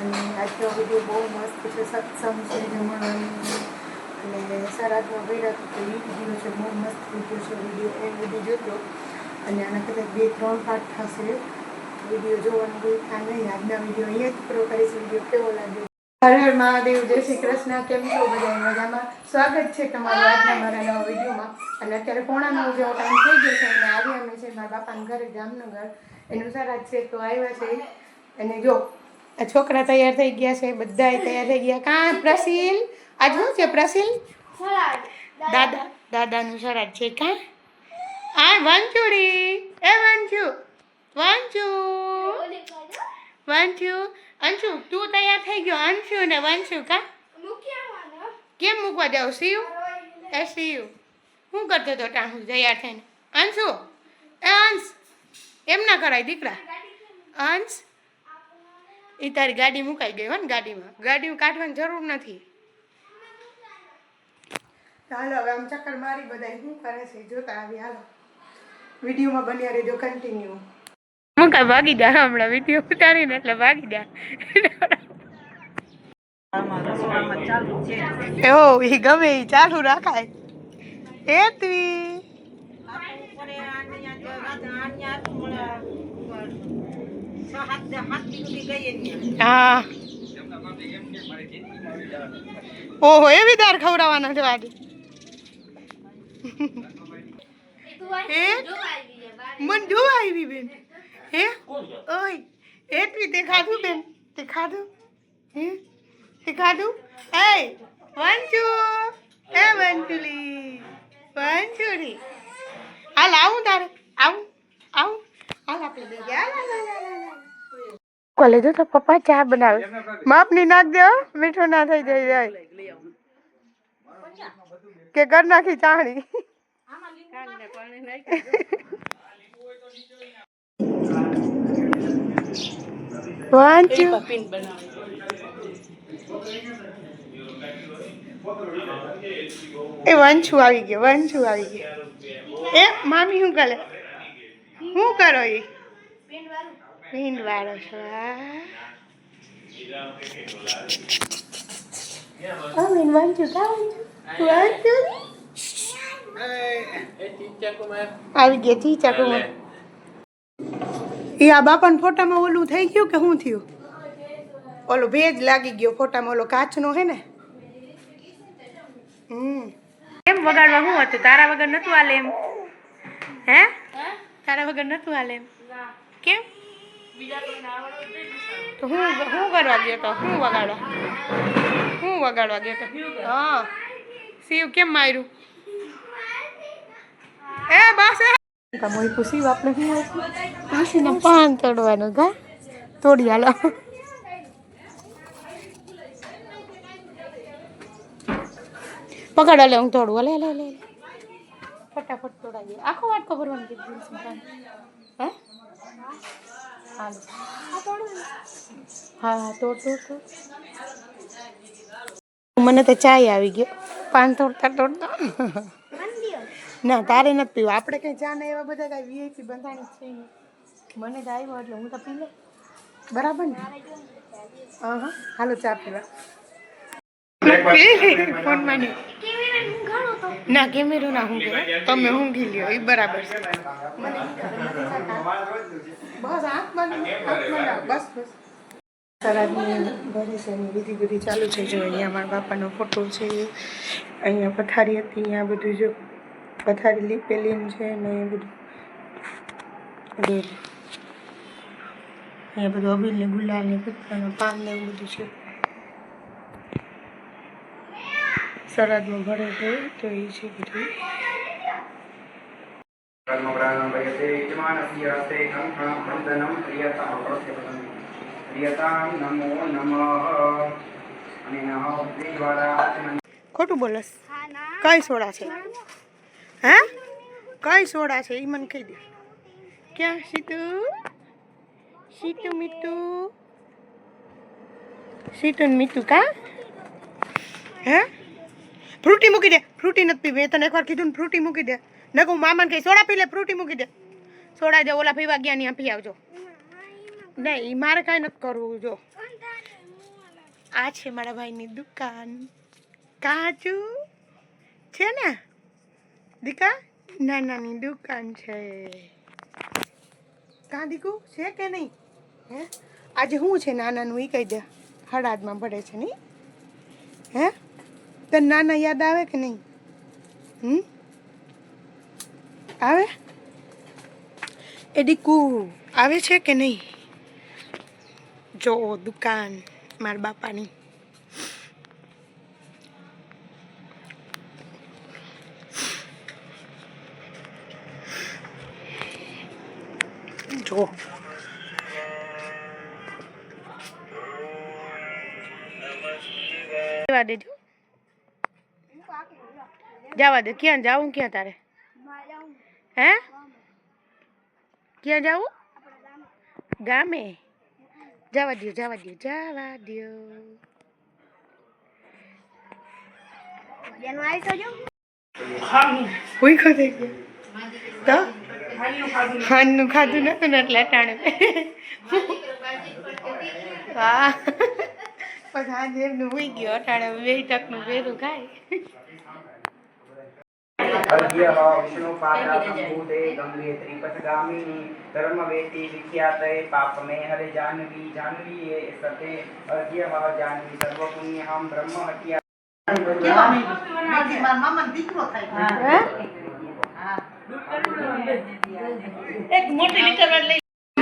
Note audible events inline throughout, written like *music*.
અને આજનો વીડિયો બહુ મસ્ત છે, સત્સંગ છે જમણવાનું અને સરાદમાં ભર્યા તો વીડિયો છે, બહુ મસ્ત વીડિયો છે વીડિયો એ વીડિયો જોતો અને આના કદાચ બે, ત્રણ પાર્ટ થશે. વીડિયો જોવાનું કોઈ થાય નહીં. આજના વીડિયો અહીંયા જ પૂરો કરીશ. વીડિયો કેવો લાગ્યો? હરે મહાદેવ, જય શ્રી કૃષ્ણ. કેમ છો? બધા મજામાં? સ્વાગત છે તમારું આજના મારા નવા વિડીયોમાં અને અત્યારે પોણા જેવો ટાઈમ થઈ ગયો છે. અને આવી અમે છે મારા બાપાના ઘરે જામનગર એનું સારા છે, તો આવ્યા છે. અને જો આ છોકરા તૈયાર થઈ ગયા છે બધા તૈયાર થઈ ગયા. કાં પ્રસિલ? આજ શું છે પ્રસીલ? દાદા દાદાનું સરાજ છે કાં? આ વંચુડી. એ વંચુ વંચુ. વંચુ. અંશુ તું તૈયાર થઈ ગયો. અંશુ ને વંશુ કા? કેમ મૂકવા જાવ? સીયુ એ સીયુ શું કરતો હતો ટાણું તૈયાર થઈને. અંશુ એ અંશ એમ ના કરાય દીકરા. અંશ એ તારી ગાડી મુકાઈ ગઈ હોય ને ગાડીમાં ગાડી કાઢવાની જરૂર નથી. હાલો હવે આમ ચક્કર મારી બધા શું કરે છે? જોતા આવી હાલો. વિડીયોમાં બન્યા રહેજો કન્ટિન્યુ હું ભાગી જા હમણાં વીડિયો ઉતારીને એટલે ભાગી જા એવો એ ગમે એ ચાલુ રાખાય. એ તી હા. ઓહો એવી દાર ખવડાવવાના છે આજે હે? મન જોવા આવી બેન. હે? ઓય, એટલી તે ખાધું બેન? તે ખાધું? હે? તે ખાધું? એ વંચુ એ વંચુલી વંચુલી હાલ આવું તારે. આવું આવું. હાલ આપણે બે ગયા હાલ, હાલ, હાલ, હાલ, હાલ. કોલે જો તો પપ્પા ચા બનાવે માપની નાખ દે હો, મીઠું ના થઈ જાય જાય કે કર નાખી ચાણી વાંચું એ વંશુ આવી ગયો વંશુ આવી ગયો એ મામી શું કરે શું કરો એ ભીંડ વાળો છો હા. મીન વંશુ કા વંશુ આવી ગયા ચીચા કુમાર એ આ બાપાના ફોટામાં ઓલું થઈ ગયું કે શું થયું? ઓલો ભેજ લાગી ગયો ફોટામાં ઓલો કાચનો હે ને? હમ. કેમ વગાડવા શું હતું? તારા વગર નતું આલે એમ? હે? તારા વગર નતું હાલે કેમ? તો હું હું કરવા ગયો તો? હું વગાડવા? હું વગાડવા ગયો તો? હા. શિવ કેમ માર્યું? એ બસ એ. મોઈ પૂછી આપણે શું પૂછીને પાન તોડવાનું ગા તોડી હાલો. પકડ લે હું તોડું. લે લે લે ફટાફટ તોડાવીએ આખો વાટકો ભરવાનું કીધું હે હાલો હા હા તોડ તોડ તોડ મને તો ચાય આવી ગયો. પાન તોડતા તોડતા ના તારે નથી પીવું. આપણે કઈ ચા ને એવા બધા કઈ વીઆઈપી બંધાણી છે મને તો આવ્યો એટલે હું તો પી લે બરાબર ને? હા હા હાલો ચા પીવા. ફોનમાં નહીં ના, કેમેરો ના હું તમે ઊંઘી લ્યો એ બરાબર છે. બસ બસ બસ. છે એની વિધિ બધી ચાલુ છે. જો અહીંયા મારા બાપાનો ફોટો છે, અહીંયા પથારી હતી, અહીંયા બધું જો પથારી લીપેલી છે ને બધું. અહીંયા બધું અબીલ ને ગુલાલ ને પાન ને એવું બધું છે. સરાદમાં ભરે છે તો એ છે બધું. ખોટું બોલસ. કઈ સોડા છે? હે? કઈ સોડા છે? એ મને કહી દે. ક્યાં? સીતુ? સીતુ મીતુ? સીતુ મીતુ કા? હે? ફ્રૂટી મૂકી દે. ફ્રૂટી નથી પીવી. તને એકવાર કીધું ને ફ્રૂટી મૂકી દે. નકુ મામાને કહી, સોડા પી લે, ફ્રૂટી મૂકી દે. સોડા દે, ઓલા પીવા ગયા ત્યાં પી આવજો. નહીં એ મારે કાંઈ નથી કરવું, જો. આ છે મારા ભાઈની દુકાન. કાજુ છે ને? દીકા, નાનાની દુકાન છે. કા દીકુ, છે કે નહીં? હે? આજે શું છે નાનાનું એ કહી દે. હળાદમાં ભરે છે નહીં હે? તને નાના યાદ આવે કે નહીં? હમ? આવે? એ દીકુ આવે છે કે નહીં? જો, દુકાન, મારા બાપાની. જો. દેજો. જવા દે. ક્યાં જાવું ક્યાં તારે? હે? ક્યાં જાવું? ગામે. જવા દો જવા દો જવા દો ખાંડનું ખાધું નતું ને એટલે અટાણે. વાહ. પછી આજે એમનું ગયો અટાણે બે ટકનું ભેરું ખાય. અર્ઘ્યઃ વિષ્ણુપાદાસંભૂતે ગંગે ત્રિપથગામિની ધર્મવેતી વિખ્યાતે પાપમે હરે જાહ્નવી જાહ્નવીએ સતે અર્ઘ્યઃ જાહ્નવી સર્વપુણ્યહમ બ્રહ્મ હત્યા મોક્ષપ્રદો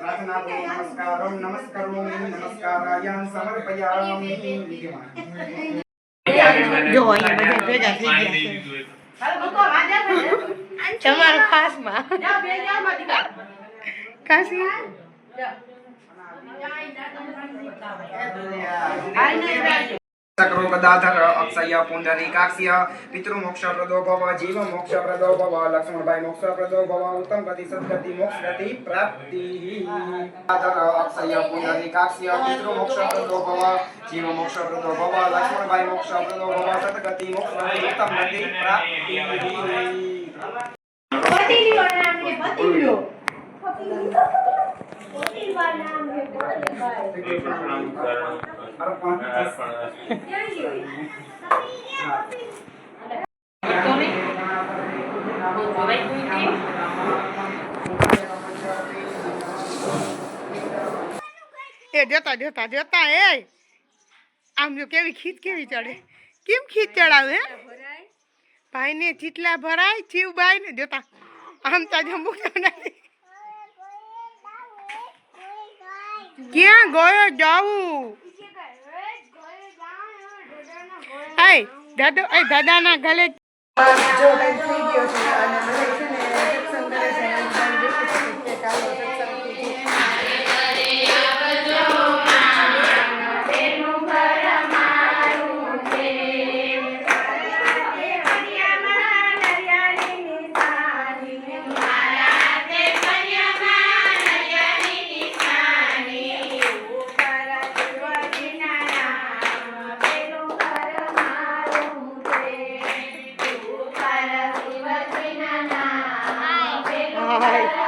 નમસ્કારમ નમસ્કરોમિ નમસ્કારાયં સમર્પયામિ જો અહીંયા બધા ભેગા થઈ ગયા છે. તમારા *laughs* ખાસમાં. *laughs* કાશી ચક્રો ગદાધર અક્ષય પુંડરીકાક્ષ્ય પિતૃમોક્ષપ્રદો ભવ જીવમોક્ષપ્રદો ભવ લક્ષ્મણભાઈ મોક્ષપ્રદો ભવ ઉત્તમ ગતિ સદગતિ મોક્ષ ગતિ પ્રાપ્તિ ગદાધર અક્ષય પુંડરીકાક્ષ્ય પિતૃમોક્ષપ્રદો ભવ જીવમોક્ષપ્રદો ભવ લક્ષ્મણભાઈ મોક્ષપ્રદો ભવ સદગતિ મોક્ષ ગતિ ઉત્તમ ગતિ પ્રાપ્તિ પતિ પાંચ એ જતા જતા જતા એ. આમ જો કેવી ખીચ કેવી ચડે. કેમ ખીચ ચડાવે ભાઈને ચીટલા ભરાય શિવભાઈ ને જોતા આમ તાજા જો નથી. ક્યાં ગયો જાવું એ દાદા એ દાદાના ગલે જો થઈ ગયો છે અને bye.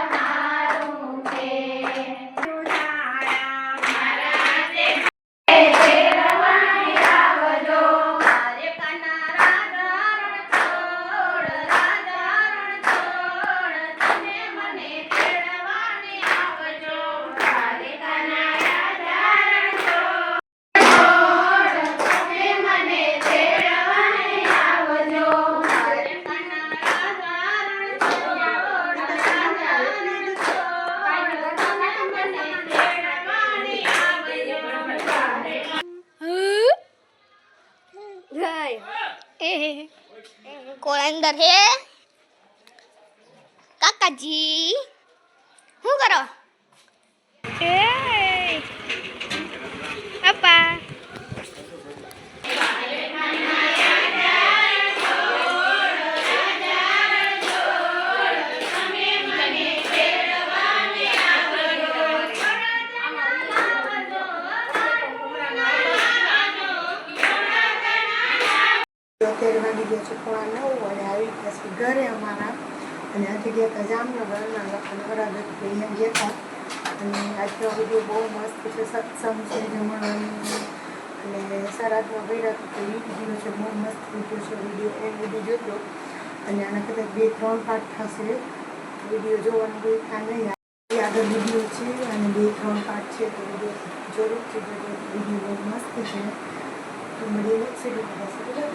કોણ અંદર હે? કાકાજી શું કરો? એ વાગી ગયા છે. પોણા નવ અને આવી ગયા ઘરે અમારા અને આથી ગયા હતા જામનગરના લખન બરાબર અહીંયા ગયા હતા. અને આજનો વીડિયો બહુ મસ્ત છે. સત્સંગ છે, જમણવાનું. અને સરાદમાં ભર્યા તો વીડિયો છે બહુ મસ્ત વીડિયો છે. વીડિયો એ વીડિયો જોતો અને આના કદાચ બે, ત્રણ પાર્ટ થશે. વીડિયો જોવાનું કોઈ થાય નહીં આગળ વીડિયો છે અને બે, ત્રણ પાર્ટ છે. તો વીડિયો જરૂરથી છે વીડિયો બહુ મસ્ત છે. તો મળીએ નેક્સ્ટ વીડિયો